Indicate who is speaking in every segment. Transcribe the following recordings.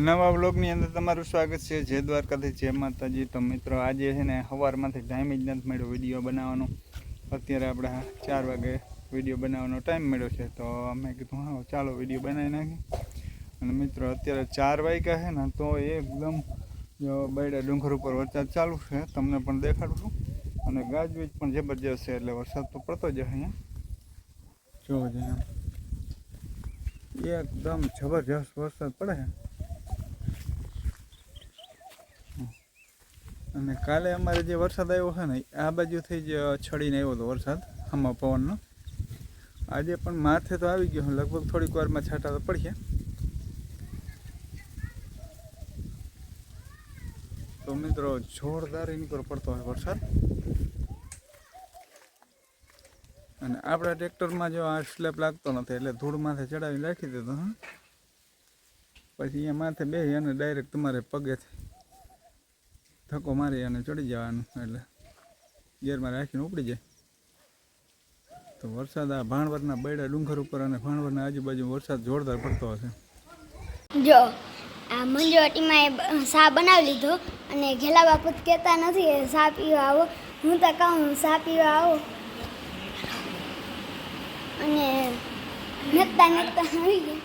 Speaker 1: નવા બ્લોગની અંદર તમારું સ્વાગત છે. જય દ્વારકાથી જય માતાજી. તો મિત્રો, આજે છે ને સવારમાંથી ટાઈમ જ નથી મળ્યો વીડિયો બનાવવાનો. અત્યારે આપણે ચાર વાગે વીડિયો બનાવવાનો ટાઈમ મળ્યો છે. તો અમે કીધું હા ચાલો વીડિયો બનાવી નાખીએ. અને મિત્રો, અત્યારે ચાર વાગ્યા છે ને, તો એકદમ જો બૈડા ડુંગર ઉપર વરસાદ ચાલુ છે. તમને પણ દેખાડું છું. અને ગાજવીજ પણ જબરજસ્ત છે એટલે વરસાદ તો પડતો જ અહીંયા. જોવો જોઈએ એકદમ જબરજસ્ત વરસાદ પડે છે. અને કાલે અમારે જે વરસાદ આવ્યો છે ને, આ બાજુથી જ છડીને આવ્યો હતો વરસાદ, આમાં પવનનો. આજે પણ માથે તો આવી ગયો, લગભગ થોડીક વારમાં છાંટા તો પડશે તો મિત્રો, જોરદાર એની પર પડતો હોય વરસાદ. અને આપણા ટ્રેક્ટરમાં જો આ સ્લેપ લાગતો નથી, એટલે ધૂળ માથે ચડાવી રાખી દીધો, હા. પછી અહીંયા માથે બેસી અને ડાયરેક્ટ તમારે પગેથી ધક્કો મારી અને ચડી જવાનું એટલે ગેરમાં રાખીને ઉપડી જાય. તો વરસાદ આ ભાણવરના બૈડા ડુંગર ઉપર અને ભાણવરના આજુબાજુ વરસાદ જોરદાર પડતો હશે.
Speaker 2: જો આ મંજવાટીમાં એ સા બનાવી લીધો અને ઘેલા બાપુ કહેતા નથી સા પીવા આવો. હું તો કહું સા પીવા આવો. અને નેતા નેતા આવી ગયા.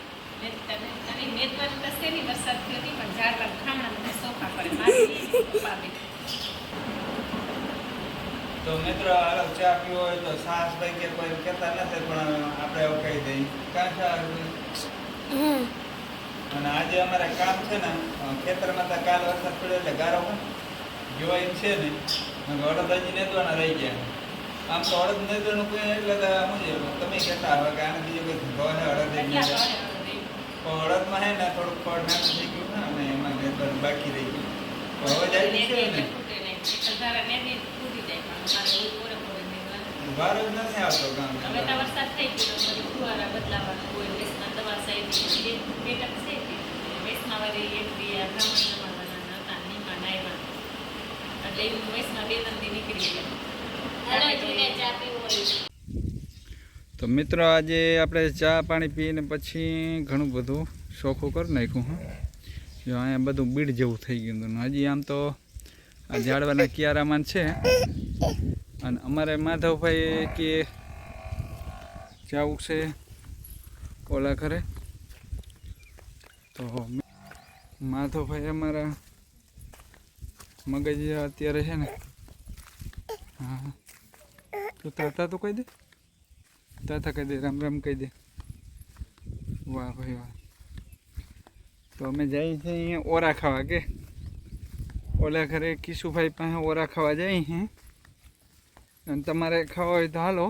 Speaker 1: તો મિત્રો હાલો ચા પીવો હોય તો સાસ ભાઈ કે કોઈ કહેતા નથી પણ આપણે એવું કહી દઈએ. કાં ચા અને આજે અમારે કામ છે ને ખેતરમાં તો કાલ વરસાદ પડ્યો એટલે ગારો પણ જોવા છે ને. અડદ હજી નેતવાના રહી ગયા. આમ તો અડદ નેદવાનું કોઈ એટલે તમે કહેતા હવે કે આને બીજું કોઈ ધંધો અડદ અડદમાં હે ને થોડુંક ફળ નાનું થઈ ગયું ને અને એમાં નેદવાનું બાકી રહી ગયું. તો હવે જાય છે ને? વારો જ નથી આવતો ગામ
Speaker 3: હવે તો વરસાદ થઈ ગયો બધું ફુવારા બદલાવાનું હોય વેસના દવા સાહેબ બે બેટક છે. વેસના વાળી એક બે આ બ્રાહ્મણ જમાવાના હતા નીમાં નાયવા એટલે વેસના બે ત્રણ દી નીકળી ગયા.
Speaker 1: તો મિત્રો આજે આપણે ચા પાણી પીને પછી ઘણું બધું શોખું કરી નાખ્યું, હા. જો અહીંયા બધું બીડ જેવું થઈ ગયું હતું. હજી આમ તો આ ઝાડવાના કિયારામાં છે. અને અમારે માધવભાઈ કે જવું છે ઓલા ઘરે. તો માધવભાઈ અમારા મગજ અત્યારે છે ને. હા. તો તાતા તો કહી દે. તાતા કહી દે, રામ રામ કહી દે. વાહ ભાઈ વાહ. તો અમે જઈએ છીએ અહીંયા ઓરા ખાવા કે? ઓલા ઘરે કિશુભાઈ પાસે ઓરા ખાવા જઈએ છીએ અને તમારે ખાવા હોય તો હાલો.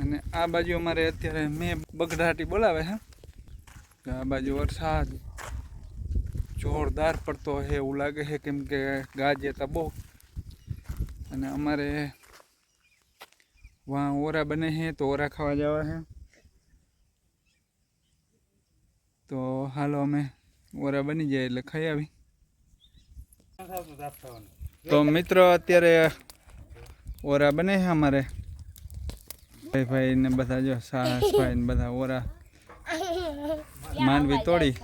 Speaker 1: અને આ બાજુ અમારે અત્યારે મેં બગડાટી બોલાવે હે. આ બાજુ વરસાદ જોરદાર પડતો હે એવું લાગે છે કેમ કે ગાજે તો બહુ. અને અમારે વાં ઓરા બને છે તો ઓરા ખાવા જવા છે તો હાલો અમે ઓરા બની જાય એટલે ખાઈ આવી. તો મિત્રો અત્યારે ઓરા બને છે અમારે. ભાઈ ભાઈ ને બધા જો સાહસ ભાઈ ને બધા ઓરા માંડવી તોડી.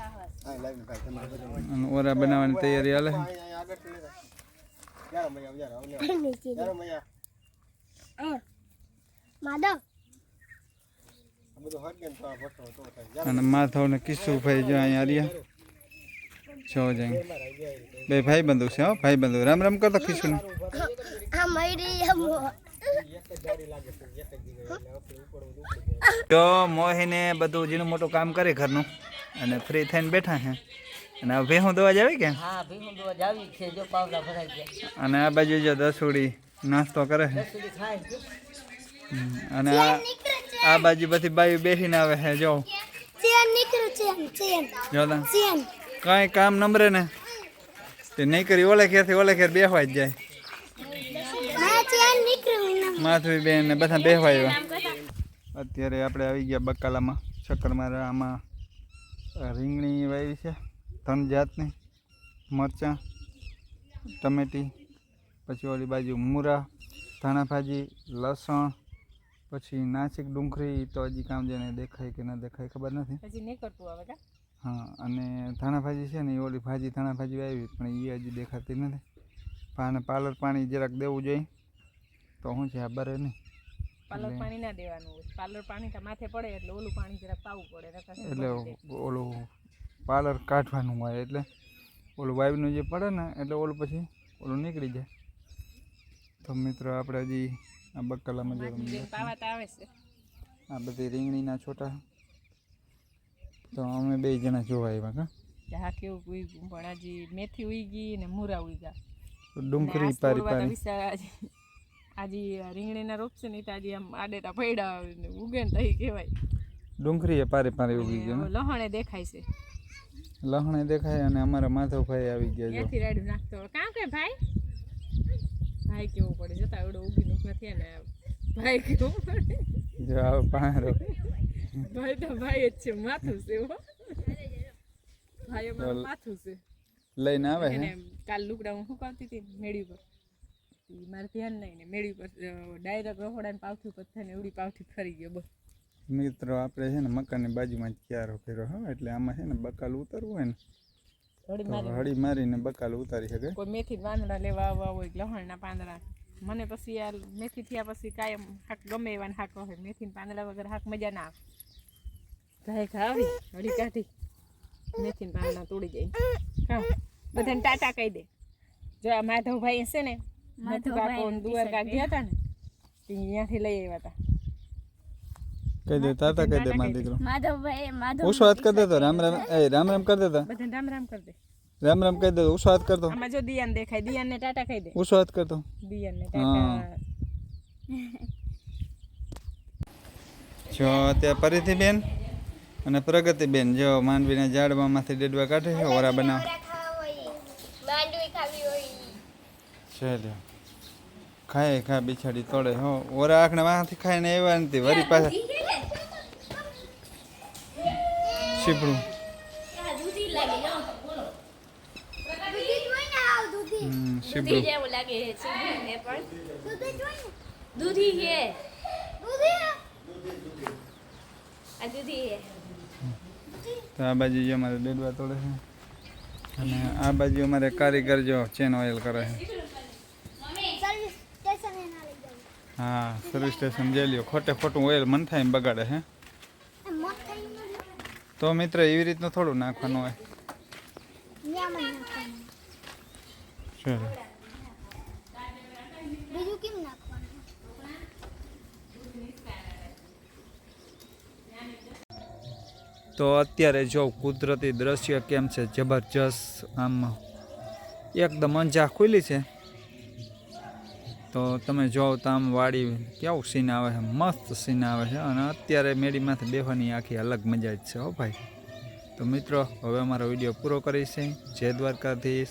Speaker 1: ઓરા બનાવવાની તૈયારી હાલે અને માધવ ને કિશુભાઈ જો અહીંયા રહ્યા છો જાય બે ભાઈ બંધુ છે, હો, ભાઈ બંધુ. રામ રામ કરતો કિશુ તો મોહીને બધું ઝીણું મોટું કામ કરે ઘરનું. અને ફ્રી થઈને બેઠા છે. અને આ ભેહું દવા જાવી કે?
Speaker 4: હા ભીમું દવા જાવી છે જો પાવડા ભરાઈ ગયા.
Speaker 1: અને આ બાજુ જો દસુડી નાસ્તો કરે છે. અને આ આ બાજુ બધી બાઈ બેસીને આવે છે જો.
Speaker 2: ચેન નીકળ્યું ચેન ચેન.
Speaker 1: જો
Speaker 2: ચેન.
Speaker 1: કાંઈ કામ નંબરે ને. તે નહીં કરી ઓલે ખેરથી ઓલે ખેર બેહવા જ જાય.
Speaker 2: હા ચેન નીકળ્યું એના
Speaker 1: માધવી બેન ને બધા બેહવા આવ્યા. અત્યારે આપણે આવી ગયા બકાલામાં. ચક્કરમારા આમાં રીંગણી વાવી છે. ધન જાતની મરચાં ટમેટી પછી ઓલી બાજુ મૂરા ધાણા ભાજી લસણ પછી નાસિક ડુંગળી તો હજી કામ જેને દેખાય કે ન દેખાય ખબર નથી.
Speaker 3: હજી નીકળતું આવે
Speaker 1: હા અને ધાણા ભાજી છે ને એ ઓલી ભાજી ધાણા ભાજી આવી પણ એ હજી દેખાતી નથી. અને પાલર પાણી જરાક દેવું જોઈએ તો શું છે આ બરે નહીં.
Speaker 3: પાલર પાણી ના દેવાનું પાલર પાણી માથે પડે એટલે ઓલું પાણી જરાક પાવું પડે
Speaker 1: એટલે ઓલું પાલર કાઢવાનું હોય એટલે ઓલું વાયુનું જે પડે ને એટલે ઓલું પછી ઓલું નીકળી જાય. તો મિત્રો આપણે હજી આ બકાલામાં જો આ બધી રીંગણીના છોટા. તો અમે બે જણા જોવા આવ્યા કા?
Speaker 3: હા કેવું ઉગ્યું? પણ હજી મેથી ઉગી ને મૂરા ઉઈ
Speaker 1: ગયા. ડુંગરી પારી પારી.
Speaker 3: આજે રીંગણીના રોપ છે ને તો આજે આમ આડેટા પૈડા ને ઉગે ને તઈ કહેવાય.
Speaker 1: ડુંગરી એ પારી પારી ઉગી ગયો
Speaker 3: લહણે દેખાય છે.
Speaker 1: લહણે દેખાય અને અમારા માધવભાઈ આવી ગયા જો.
Speaker 3: ત્યાંથી રાડ્યું નાખતો. કામ કે ભાઈ? ભાઈ કેવું પડે? જતા એવડો ઉગી નું નથી ને ભાઈ કેવું પડે?
Speaker 1: જો આવો પારો
Speaker 3: ભાઈ તો ભાઈ જ છે માથું છે એવો ભાઈ અમારું માથું છે.
Speaker 1: લઈને આવે હે?
Speaker 3: કાલ લુકડા હું સુકાવતી હતી ને મેળી પર. મારે ધ્યાન નહીં ને મેળી પર ડાયરેક્ટ રહોડા ને પાવથી ઉપર થઈને એવડી પાવથી ફરી ગયો બસ.
Speaker 1: મિત્રો આપણે છે ને મકાનની બાજુમાં જ ક્યારો કર્યો હા. એટલે આમાં છે ને બકાલ ઉતારવું હોય ને હળી મારીને. બકાલ ઉતારી શકે.
Speaker 3: કોઈ મેથી પાંદડા લેવા આવવા હોય લહણના પાંદડા. મને પછી આ મેથી થયા પછી કાયમ હાક ગમે એવા હાક હોય. મેથી પાંદડા વગર હાક મજા ના આવે. ગાય ખાવી હળી કાઢી. મેથી પાંદડા તોડી જાય હા બધાને ટાટા કહી દે. જો આ માધવભાઈ છે ને માધવભાઈ દુવારકા ગયા હતા ને ત્યાંથી લઈ આવ્યા હતા.
Speaker 1: કહી દે તાતા કહી દે મારા દીકરો.
Speaker 2: માધવભાઈ માધવ
Speaker 1: ઉસો હાથ કરી દેતો રામ રામ એ રામ રામ કરી દેતા.
Speaker 3: બધા રામ રામ કરી દે.
Speaker 1: રામ રામ કહી દેતો ઉસો હાથ કરતો.
Speaker 3: આમાં જો દિયાન દેખાય દિયાનને ટાટા કહી દે.
Speaker 1: ઉસો હાથ કરતો.
Speaker 3: દિયાન
Speaker 1: ને
Speaker 3: ટાટા
Speaker 1: જો અત્યારે પરિધિ બેન અને પ્રગતિ બેન જો માંડવીના ઝાડવામાંથી ડેડવા કાઢે છે ઓરા બનાવ. ચાલ્યો. ખાય ખા બિછાડી તોડે હો. ઓરા આખણે વાંથી ખાઈને એવા નથી વરી પાછા શીપડું શીપડું
Speaker 3: જેવું
Speaker 1: તો આ બાજુ જો અમારે ડેડવા તોડે છે. અને આ બાજુ અમારે કારીગર જો ચેન ઓઇલ કરે છે. હા સર્વિસ સ્ટેશન જઈ લ્યો ખોટે ખોટું ઓઇલ મન થાય એમ બગાડે હે તો મિત્ર એવી રીતનું થોડું નાખવાનું હોય. ચલો.
Speaker 2: બીજું કેમ નાખવાનું?
Speaker 1: તો અત્યારે જો કુદરતી દ્રશ્ય કેમ છે? જબરજસ્ત આમ એકદમ અંજા ખુલી છે. તો તમે જોવો તો આમ વાડી કેવું સીન આવે છે? મસ્ત સીન આવે છે. અને અત્યારે મેળીમાંથી બેહવાની આખી અલગ મજા જ છે હો ભાઈ. તો મિત્રો, હવે અમારો વીડિયો પૂરો કરીશ. જય દ્વારકાધીશ.